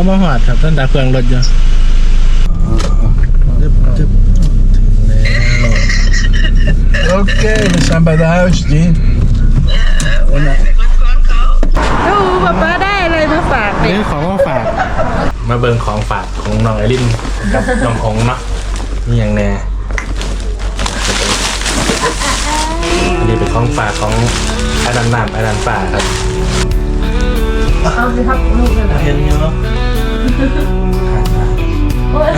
เขามาหอดครับท่านดาเครื่องรถอยู่จึ๊บจึ๊บถึงแล้ว Oké, we zijn bij de huisdienst. En, ดูป๊าป๊าได้อะไรมาฝากเนี่ยของมาฝาก มาเบิ่งของฝากของน้องไอรินกับน้องหงเนาะนี่อย่างแน่อันนี้เป็นของฝากของไอ้ดันน้ำไอ้ดันป่าครับเอาสิครับลูกเลยนะเห็นอยู่เนาะ โอ้ย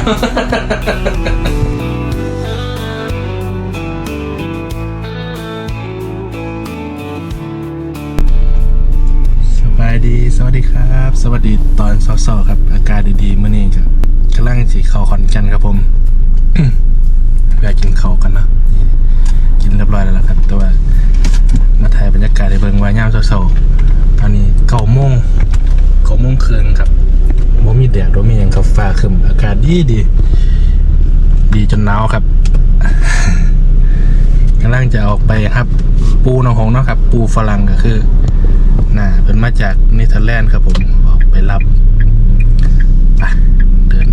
สบายดี สวัสดีครับ สวัสดีตอนเช้าๆครับ อากาศดีๆเมื่อนี้ครับกำลังสีเข้าขอนแกันครับผมอยากกินเข้าวกันเนาะนี่กินเรียบร้อยแล้วล่ะครับ แต่ว่ามาถ่ายบรรยากาศในเบิงวายามเช้าๆตอนนี้เก้าโมงเก้าโมงครึ่งครับ โมมีแดดบ่มีอย่างครับฟ้าครึมอากาศดีดี ดีจนหนาวครับกำลังจะออกไปครับ ปูน้องหงเนาะครับ ปูฝรั่งก็คือน่ะเป็นมาจากเนเธอร์แลนด์ครับผมออกไปรับไปเดิน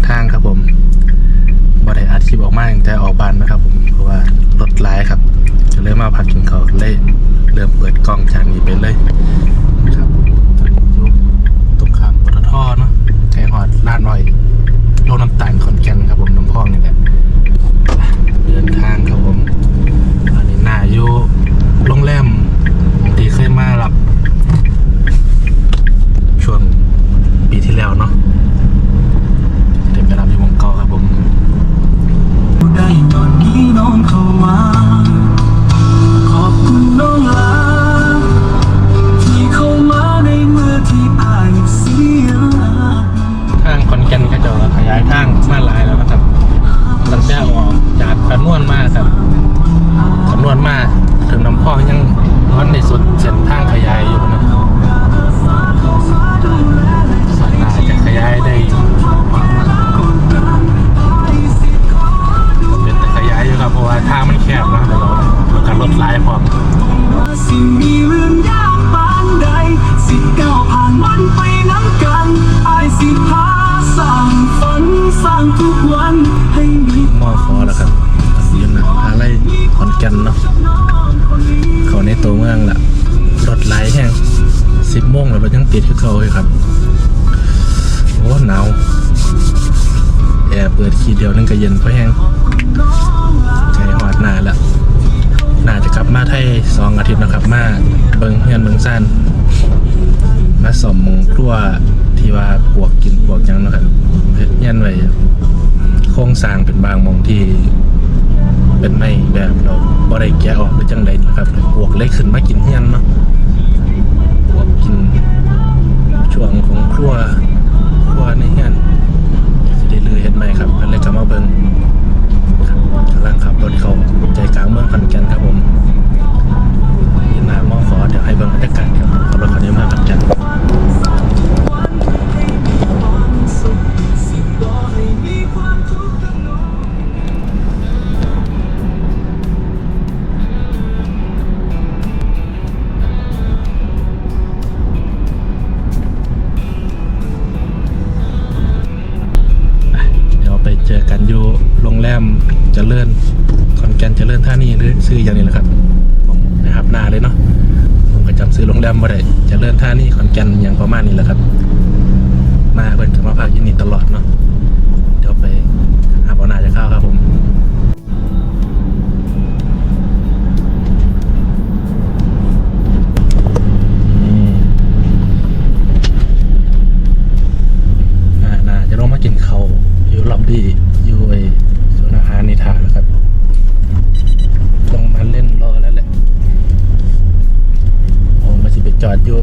ก่นเนาะเขาในตัวเมืองละรถไหลแห้งสิบโมงแล้วเรายังติดคือเขาเลยครับโอ้หนาวแอร์เปิดขีดเดียวนึงก็เย็นเพราะแห้งใจหอดหนาละน่าจะกลับมาไทยสองอาทิตย์นะครับ มาเบิงเฮือนเบิงซ่านมาสมงครัวที่ว่าปวกกินปวกยังนะครับเฮ็ดเฮียนไว้โครงสร้างเป็นบางมองที่ เป็นไม่แบบเราบ่ได้แกะออกหรือจังใดนะครับเลยปวกเล็กขึ้นมากินเฮียนเนาะปวกกินช่วงของครัวครัวในเฮียนสิได้ลือเฮ็ดใหมครับก็เลยกลับมาเบิ่งกำลังขับรถเข้าใจกลางเมืองขอนแก่นครับผมยินหน้ามอขอเดี๋ยวให้เบิ่งบรรยากาศครับขับรถคันนี้มาขอนแก่น รงแรมเจริญขอนแก่นเจริญท่านี่หรือซื้ออย่างนี้แหละครับผมนะครับหน้าเลยเนาะผมก็จำซื้อโรงแรมมาได้เจริญท่านี่ขอนแกนอย่างประมาณนี้แหละครับ มาเพิ่นก็มาพักที่นี่ตลอดเนาะเดี๋ยวไปหาบ่อนาจะเข้าครับผมนี่อ่าจะลงมากินเขาอยู่ล็อบ ดอยู่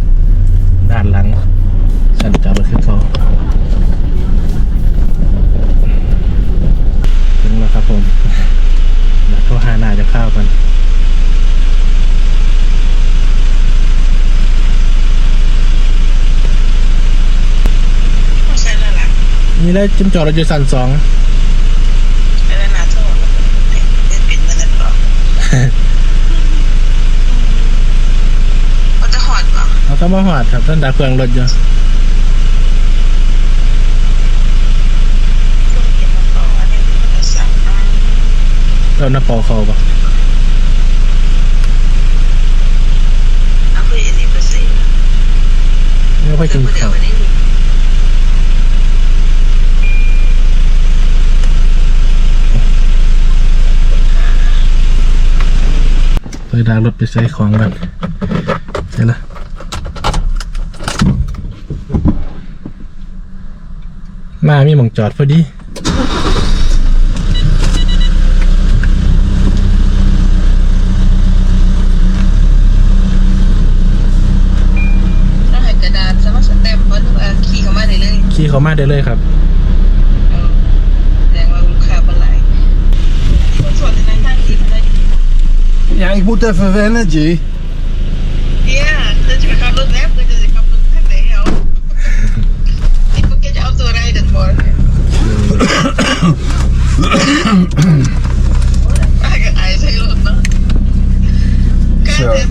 ด้านหลังสันจอดรถขึ้นเขาถึงแล้วครับผมเดี๋ยวโทรหานาจะเข้ากันใช่แล้วล่ะนี่ได้จิ้มจอดรถอยู่สันสองเว เขาก็มาหอดครับท่านดาบเครื่องรถอยู่เราหน้าปอเขาปะไม่ค่อยกินข้าวไปดารถไปใช้ของกันใช่ไหม มามีหมองจอดพอดีถ้าให้กระดาษสมัครสแตมป์เพราะว่าขี่เข้ามาได้เลยขี่เขามาได้เลยครับเออแสด hij is Zo. dit.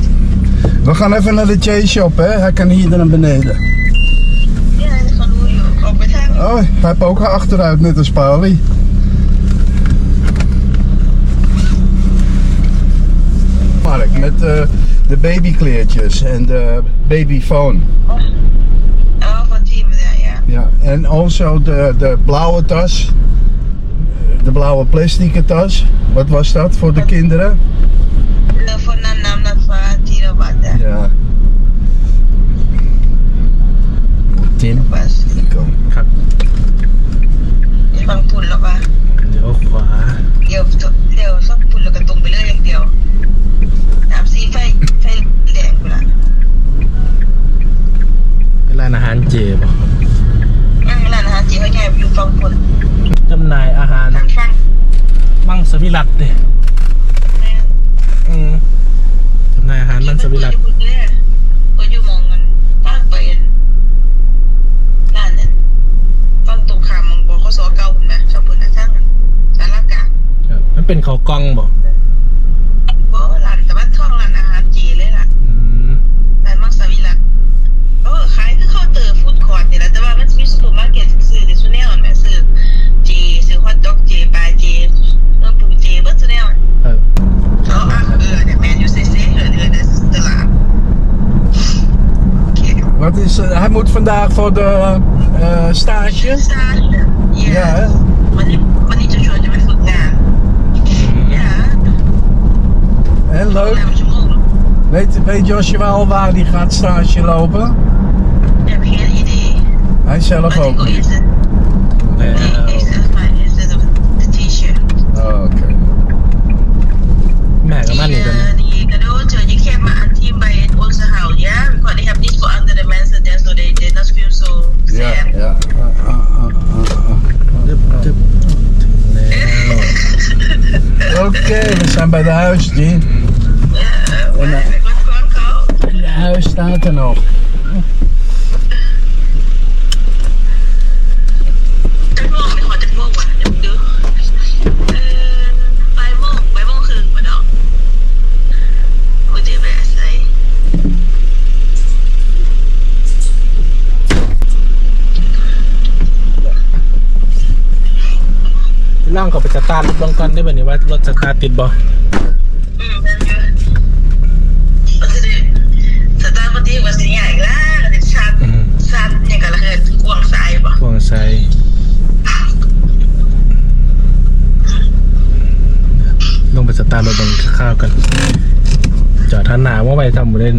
We gaan even naar de Chase Shop, hè? Hij kan hier naar beneden. Ja, dat gaat doen, joh. Op het hem. Oh, hij heeft ook achteruit, net als Pauli. Mark, met eh, de babykleertjes en de babyfoon. Oh, ja. Ja, en also de, de blauwe tas. De blauwe plastic tas. Wat was dat voor de kinderen? De voor naam naam dat van Tiro wat, hè. Ja. Tim Was. ครับ Van Poel, wat. เดี๋ยวขวาเดี๋ยวเดี๋ยวสักปุ่นแล้ อาหารทางฝั่งมังสวิรัตเด้แม่อืมจำหน่ายอาหารมังสวิรัตเปิดอยู่เปิดอยู่มองกันตั้งไปร้านนั้นฝั่งตรงข้ามมองบขสเก่าพุ่นนะชอบพุ่นนะทั้งสารกลาง ครับมันเป็นเขาวกล้องบ่บ่ร้านแต่ว่าท่องร้านอาหารจีนเลยล่ะ อืม ร้านมังสวิรัตเออขายคือเคาน์เตอร์ฟู้ดคอร์ทนี่แหละแต่ว่ามันมีซูเปอร์มาร์เก็ตซื้อในซูเนลแม่ซื้อจีซื้อฮอทดอกจีปลาจีเครื่องปรุงจีเบิร์ดซูเนล ครับ เขาอะเออเนี่ยแมนยูเซ่เซ่เออเออในตลาดโอเค Wat is, eh, hij moet vandaag voor de eh, stage. ซาเย Ja, hè? วันนี้วันนี้จะชวนจะไปฝึกงานย่า En แล้ leuk. วชั่วโมง Weet, weet Joshua al waar hij gaat stage lopen? แอบเห็นอีดี Hij zelf วันนี้ ook ก็อี niet. Oké, okay, we zijn bij de huisdienst. Ja, maar en, eh, ik word gewoon koud. De huis staat er nog. ตาร์ทรถลงก่อนได้บ่นี่ว่ารถสตาร์ทติดบ่อืมนั่นเยอะก็จะได้สตาร์ทปกติว่าสิใหญ่ละก็จะชาร์จอืมชาร์จเนี่ยก็ละคือกวางสายป่ะพวงไซลงไปสตาร์ทรถลงข้าวกัน จอดทันหนาว่าไปทำบุเล่น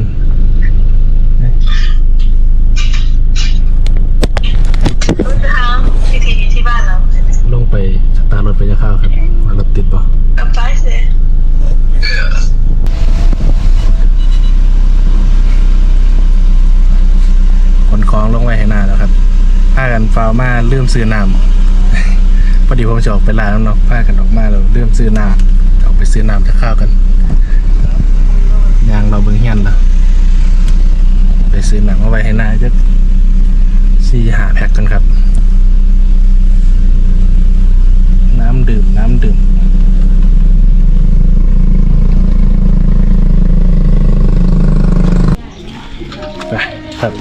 รู้จะทำที่ที่ที่บ้านเรา ลงไปสตา ร์ทรถไปจะข้าวครับว่ารถติดบ่กับไปเสียขนของลงไว้ให้หน้าแล้วครับพากันฟาวมาลืมซื้อน้ำพอดีผมจะออกไปร้านแล้วเนาะพากันออกมาแล้วลืมซื้อน้ำออกไปซื้อน้ำจะข้าวกันยางเราเบิ่งเฮียนละไปซื้อน้ำเอาไว้ให้หน้าจะสี่หาแพ็คกันครับ น้ำดื่มน้ำดื่มไปครับ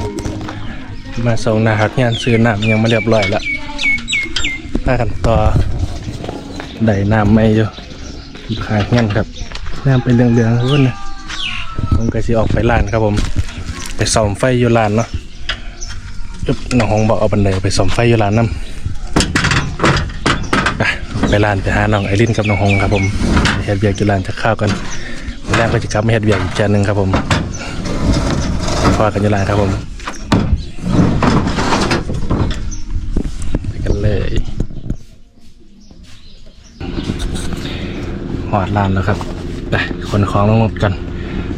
มาส่งนะครับงานซื้อน้ำยังไม่เรียบร้อยละพากันต่อได้น้ำไม่อยู่ขายงี้ยครับน้ำเป็นเหลืองๆทุกคนนะผมก็สิออกไปร้านครับผม ไปส่อมไฟอยู่ร้านเนาะอึ๊บน้องหงบอกเอาบันไดไปส่อมไฟอยู่ร้านน้ำ ร้านไปหาน้องไอรินกับน้องหงครับผมเฮ็ดเบียกอยู่ร้านจะข้าวกันวันแรกก็จะกลับมาเฮ็ดเบียกอีกจานหนึ่งครับผมพอกันอยู่ร้านครับผมไปกันเลยหอดร้านแล้วครับไปคนของลงรถกัน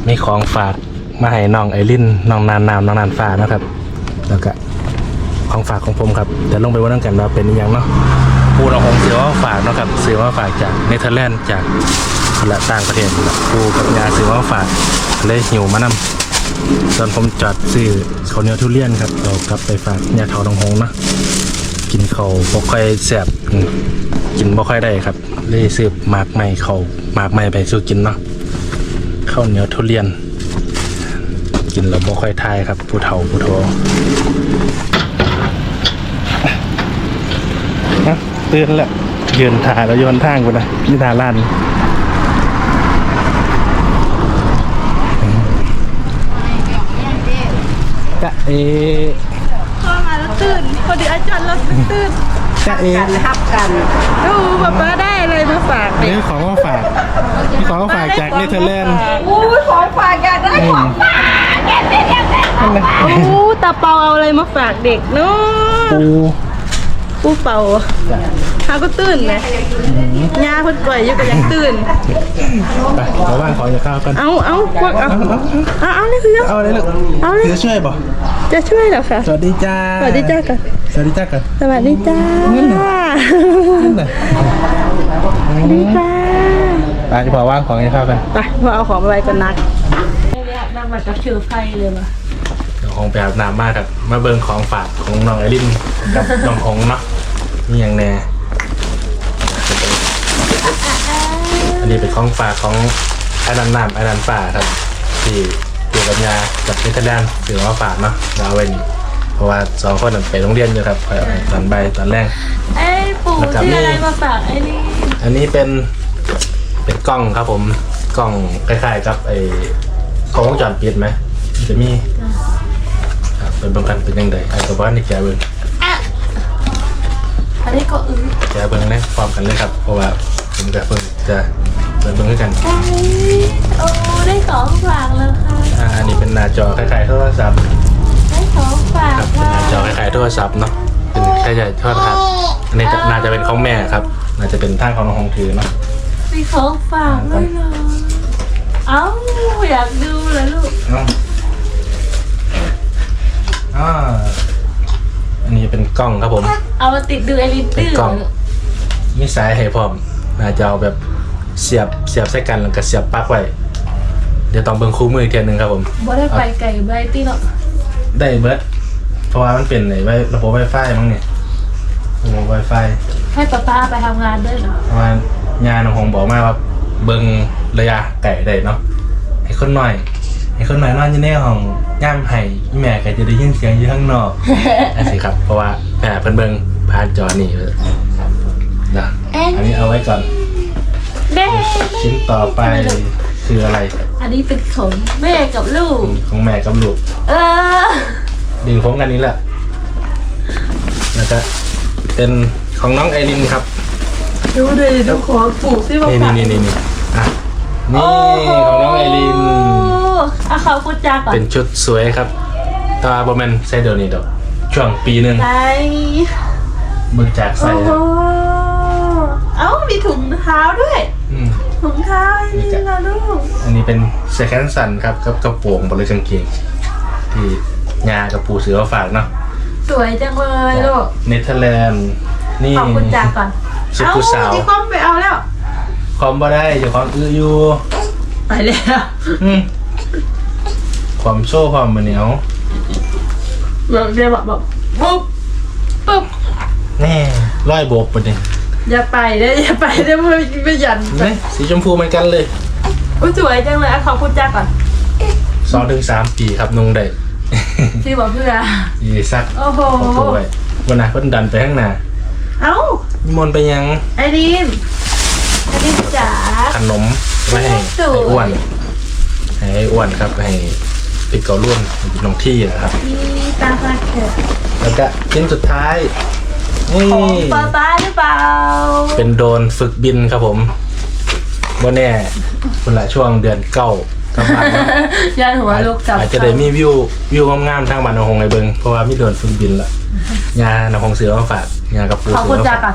มีของฝากมาให้น้องไอรินน้องนานนามน้องนานฟ้านะครับ แล้วก็ของฝากของผมครับเดี๋ยวลงไปว่านั่งกันว่าเป็นยังเนาะ ปูน้องหงเสือว่าฝากนะครับเสือว่าฝากจากเนเธอร์แลนด์จากคนละต่างประเทศปูกับยาเสือว่าฝากเลยหิวมานำตอนผมจอดซื้อข้าวเหนียวทุเรียนครับเรากลับไปฝากยาเทาน้องหงนะกินเขาวบ่ค่อยแซ่บกินบ่ค่อยได้ครับเลยซื้อหมากใหม่เขาหมากใหม่ไปสู้กินเนาะข้าวเหนียวทุเรียน กินแล้วบ่ค่อยทายครับผู้เฒ่าผู้โทนะ ตื่นแล้วยืนถ่ายแล้วโยนทางกูนะนี่ทาล้านกะเอเข้ามาแล้วตื่นพอดีอาจารย์เราตื่นกะเอทับกันดูป๊าป๊าได้อะไรมาฝากเด็กนี่ของมาฝากนี่ของมาฝากจากเนเธอร์แลนด์อู้ของฝากอยากได้ของฝากแกเด็ดแกเด็ดอู้ตาเปาเอาอะไรมาฝากเด็กเนาะปู ปูเปาหาก็ตื่นไหมยาเพิ่นปล่อยอยู่ก็ยังตื่น ไปเราว่างของจะข้าวกัน เอาเอาพวกเอาเอาเอาเลยคือเอาเลยลูกเอาเลยจะช่วยป่ะจะช่วยเหรอคะ สวัสดีจ้าสวัสดีจ้ากัน สวัสดีจ้ากัน สวัสดีจ้านั่นน่ะนั่นน่ะสวัสดีจ้าไปจะพอว่างของจะข้าวกัน ไปพอเอาของมาไว้ก่อนนักนั่งมากับชื่อไฟเลยว่ะ เดี๋ยวคงไปอาบน้ำมากครับ มาเบิ่งของฝากของน้องไอรินกับน้องของเนาะมีอย่างแน่อันนี้เป็นของฝากของไอ้นันน้ำไอ้นันป่าครับที่อยู่กับยากับนิทแลนด์ถือว่าฝากเนาะเราเอาไว้นี่เพราะว่าสองคนนั้นไปโรงเรียนอยู่ครับไปเอาตอนบ่ายตอนแรกไอ้ปู่แล้วก็ชื่ออะไรมีมาฝากไอ้นี่อันนี้เป็นเป็นกล้องครับผมกล้องคล้ายๆกับไอ้กล้องวงจรปิดไหมมันจะมี ครับเป็นบางกันเป็นยังไงไอ้ตัวบ้านนี่แกเบิ้งอันนี้ก็อื้อแกเบิ้งแรกพร้อมกันเลยครับ เพราะว่าผมกับเพิ่งจะเปิดเบิ้งด้วยกันไอ้โอ้ได้ของฝากแล้วค่ะอ่าอันนี้เป็นหน้าจอคล้ายๆโทรศัพท์ได้ของฝากครับเป็นค่ะหน้าจอคล้ายๆโทรศัพท์เนาะ เป็นแค่ใหญ่โทรศัพท์อันนี้จะน่าจะเป็นของแม่ครับ น่าจะเป็นทางของน้องหงถือเนาะมีของฝากด้วยเหรอเอ้าอยากดูเลยลูก เนาะ อ่าอันนี้เป็นกล้องครับผม เอามาติดดูไอ้ลิตเป็นตื้อกล่อง มีสายให้พร้อมน่าจะเอาแบบเสียบเสียบใส่กันแล้วก็เสียบปลั๊กไว้ เดี๋ยวต้องเบิ่งคู่มืออีกเทียหนึงครับผม บ่ได้ไปไก่ไบตี้หรอกได้เบิร์ดเพราะว่ามันเป็นไอ้ไว้ระบบไวไฟมั้งเนี่ยระบบไวไฟให้ป้าป้าไปทำงานด้วยเหรอเพราะว่างานของผมบอกมาว่าเบิ่งระยะไก่ได้เนาะให้คนหน่อย ให้คนหน่อยนอนอยู่ในห้องย่ามไห้อีแม่ก็จะได้ยินเสียงอยู่ข้างนอกนั่นสิครับ เพราะว่าแม่เพิ่นเบิ่งผ่านจอนี่เลยนะอันนี้เอาไว้ก่อนเด้ชิ้นต่อไปคืออะไร อันนี้เป็นของแม่กับลูก ของแม่กับลูก เออดึงพร้อมกันนี้แหละแล้วก็เป็นของน้องไอรินครับ ดูเลยดูของปู่ที่มานี่ฝากนี่นี่นี่อะนี่โอ้โหของน้องไอริน เอาเขาพูดจาก่อนเป็นชุดสวยครับแตว่าบอแมนใส่เดี๋ยวนี้ดอก ช่วงปีหนึ่งไหนเบิกจากใส่โอ้โหเอ้ามีถุงเท้าด้วย อืม ถุงเท้าไอ้นี่นะลูกอันนี้เป็นเซคันสันครับกับกระโปรงบริกางเกงที่ยากับปูเสือมาฝากเนาะสวยจังเลยลูกเนเธอร์แลนด์นี่ขอบคุณจากก่อนชุดผู้สาวที่ก้อมไปเอาแล้ว คอมบ่ได้เดี๋ยวความอื้ออยู่ไปแล้วอืม ความโซ่ความมันเหนียวแบบเดียวแบบแบบปุ๊บปุ๊บแน่ร้อยโบกปะเนี่ยอย่าไปได้อย่าไปได้ไม่ไม่หยันเห็นไหมสีชมพูเหมือนกันเลยอุ้ยสวยจังเลยอะขอบคุณจ้าก่อนสองถึงสามปีครับนุ่งได้ที่บอกเพื่อยีซักโอ้โหของตัวไว้วันหน้าเพิ่นดันไปข้างหน้าเอ้านิมนต์ไปยังไอรีนไอรีนจ๋านมไว้ให้ให้อ้วนให้อ้วนครับให้ ปิดเกาล่วนลงที่นะครับนี่ตาฟักเถอะแล้วก็ชิ้นสุดท้ายนี่ของป้าป้าหรือเปล่าเป็นโดรนฝึกบินครับผมว่าแน่คนละช่วงเดือนเก้ากับบ้านเนาะ ยายหัวลูกจับอาจจะได้มีวิววิวงามๆทางบ้านนองหงในเบิงเพราะว่ามีโดรนฝึกบินละงานนองหงเสือมาฝากงานกับปูขอบเสืคุณอจ้ามาก่อ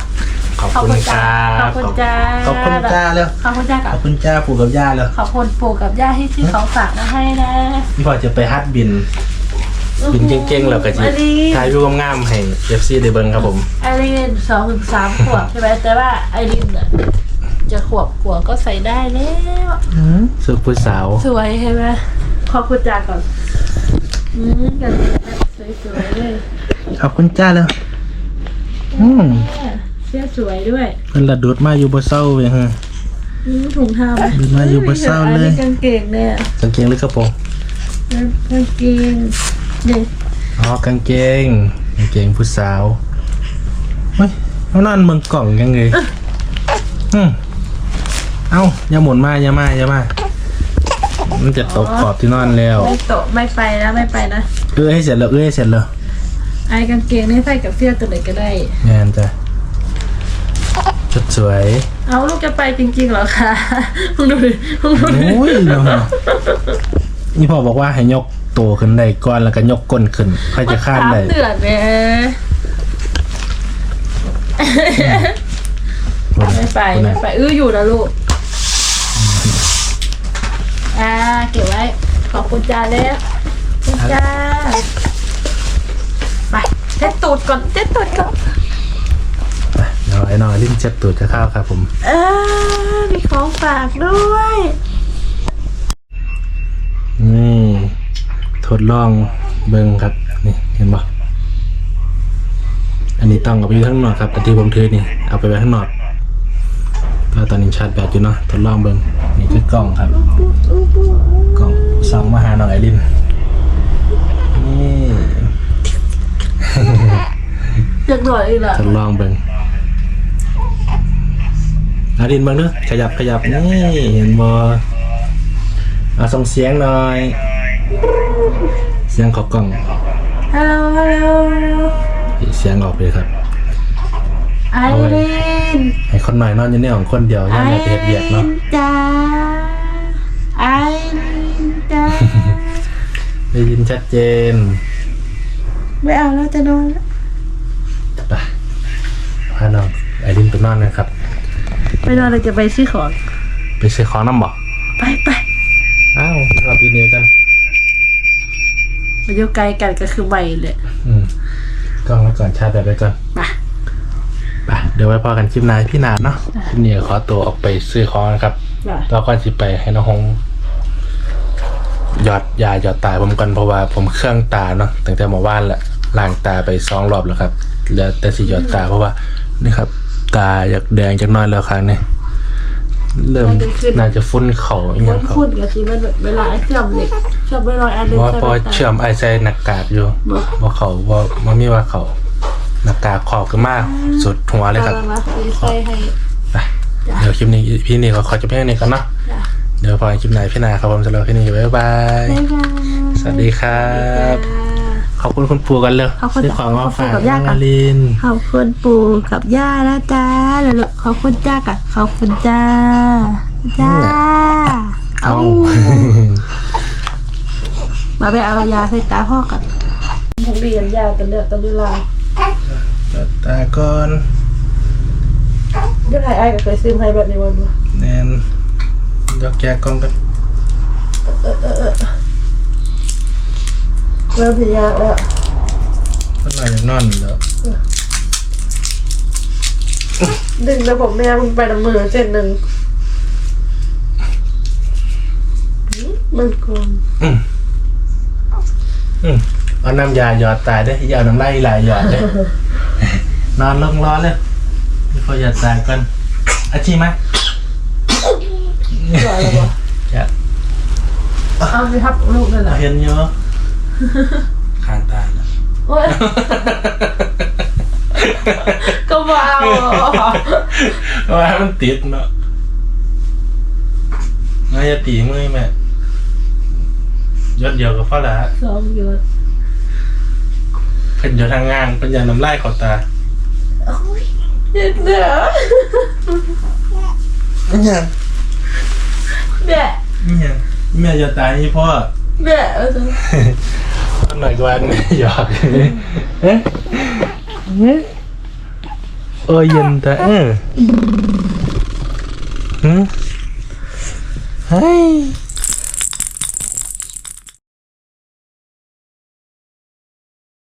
ฝากนขอบคุณจ้า ขอบคุณจ้า ขอบคุณจ้าเร็วขอบคุณจ้าขก่ออนบคุณจ้าปู่กับย่าเร็วขอบคุณปู่กับย่าที่ที่เขาฝากมาให้นะพี่พอจะไปฮัดบิน บินเก่งๆแล้วก็จะอันนี้ถ่ายวิวงามๆให้เอฟซีได้เบิงครับผมไอรินสองถึงสามขวบใช่ไหมแต่ว่าไอรินน่ะจะขวบกว่าก็ใส่ได้แล้ว สุดผู้สาว สวยใช่ไหมขอบคุณจ้าก่อน อืมกันสวยๆเลยขอบคุณจ้าเร็วอืมเสื้อสวยด้วยมันระดุดมาอยู่บนเศร้าเว้ยฮะอืมถุงเท้าไหมดูมาอยู่บนเศร้าเลยอันนี้กางเกงเนี่ยกางเกงหรือกระโปรงกางเกงเนี่ยอ๋อกางเกงกางเกงผู้สาวเฮ้ยเขานอนเมืองกล่องยังไงอืมเอ้าอย่าหมุนมาอย่ามาอย่ามามันจะตกขอบที่นอนแล้วไม่โตะไม่ไปนะไม่ไปนะเอื้อให้เสร็จแล้วเอื้อให้เสร็จแล้วไอ้กางเกงนี่ใส่กับเสื้อตัวไหนก็ได้งานจ้ะ ชุดสวยเอาลูกจะไปจริงๆเหรอคะมึงดูดิมึงดูดิโอ้ยเนาะนี่พ่อบอกว่าให้ยกตัวขึ้นได้ก่อนแล้วก็ยกก้นขึ้นค่อยจะข้ามสามได้เดือนเนี่ยไม่ไปไม่ไปอื้ออยู่นะลูก อ่าเก็บไว้ ขอบคุณจ้าแล้วขอบคุณจ้าไปเช็ดตูดก่อนเช็ดตูดก่อนไปเดี๋ยวไอ้น้อยลิ้นเจ็บตูดจะเข้าครับผม เออมีของฝากด้วย นี่ ทดลองเบิ้งครับ นี่เห็นปะอันนี้ต้องเอาไปอยู่ข้างนอกครับแต่ที่ผมถือนี่ เอาไปไว้ข้างนอกก็ตอนนี้ชาร์จแบตอยู่เนาะทดลองเบิ้งนี่คือกล้องครับ กล้องสองมาหาน้องไอรินนี่อยากหน่อยอีกเหรอทดลองเบิ้ง ไอรินเบิ้งเด้อขยับขยับนี่เห็นบอเอาส่งเสียงหน่อย เสียงเขอกล้องฮัลโหลฮัลโหลเสียงออกเลยครับไอรินให้คนหน่อยนอนอยู่ในของคนเดียวไอยังอยากเบียดเบียดเนาะจ้าไอรินจ้าได้ยินชัดเจน ไม่เอาแล้วจะนอนแล้วไปพาน้องไอรินไปนอนนะครับ ไปนอนเราจะไปซื้อของ ไปซื้อของน้ำบอกไปไปอ้าวเราปีเดียวกันมันอยู่ไกลกันก็คือใบเลยอืมกล้องไว้ก่อนชาร์จแบตไว้ก่อนไปไปเดี๋ยวไว้พอกันคลิปหนายพี่นานเนาะคลิปนี้ขอตัวออกไปซื้อของนะครับไปแล้วก็จะไปให้น้องฮงหยอดยาหยอดตาผมกันเพราะว่าผมเครื่องตาเนาะตั้งแต่เมื่อวานแหละล้างตาไปสองรอบแล้วครับเหลือแต่สีหยอดตาเพราะว่านี่ครับ ตาอยากแดงจากหน้อยแล้วครั้งนี้เริ่มน่าจะฟุ้นเข่าอหมัย่างนเขาพูดกับที่มันเวลาไอ้เชื่อมเหล็กเชื่อมไม่ลอยอันเพนึงราะว่าใช่พอไหมเชื่อมไอใส่หนักกากอยู่ว่าเขาว่ามันมีว่าเขาหนักกากขอบขึ้นมากสุดหัวเลยครับตามาใส่ให้ไปเดี๋ยวคลิปนี้พี่นี่เขาขอจะเพียงนี้ก่อนเนาะจ้ะเดี๋ยวพอคลิปไหนพี่นาครับผมสำหรับคลิปนี้บ๊ายบาย บ๊ายบายสวัสดีครับ ขอบคุณคุณปู่กันเลยขอบคุณซื้อของมาฝากขอบคุณกับย่าก่อนน้องลิน ขอบคุณปู่กับย่านะจ้าแล้วลูกขอบคุณจ้ากับขอบคุณจ้าจ้าเอา มาไปเอายาใส่ตาพ่อกันผมเรียนยากันเลือกตอนเวลาตาก่อนเดี๋ยวไอ้ไอ้ก็เคยซื้อให้แบบนี้วันแนนยกแกะกล้องกันเริ่มพิยาแล้วมันหน่อยอย่างนอนแล้วดึงแล้วผมแม่มึงไปน้ำมือเส้นหนึ่งมันกลมอืมอืมเอาน้ำยาหยอดตาได้อยาเอาน้ำลายไหลหยอดเลยนอนลงร้อนเลยเดี๋ยวพอหยอดตาก่อนอาชีไหมก่อนเลยวะจะเอาไปทับลูกนั่นแหละเห็นอยู่ คางตาแล้วโอ้ยก็เบาว่ามันติดเนาะน่าจะตีมือแม่ยอดเดียวกับพ่อละสองหยดเพิ่นอยู่ทางงานเป็นยาน้ำลายเขอตาเจ็ดเด้ออันยังแม่อันยังแม่จะตายนี่พ่อแม่เอาสิต้นหน่อยกวนหยอกเอ๊ะ con này của anh. Dạ. Giờ ôi dình thế. Hả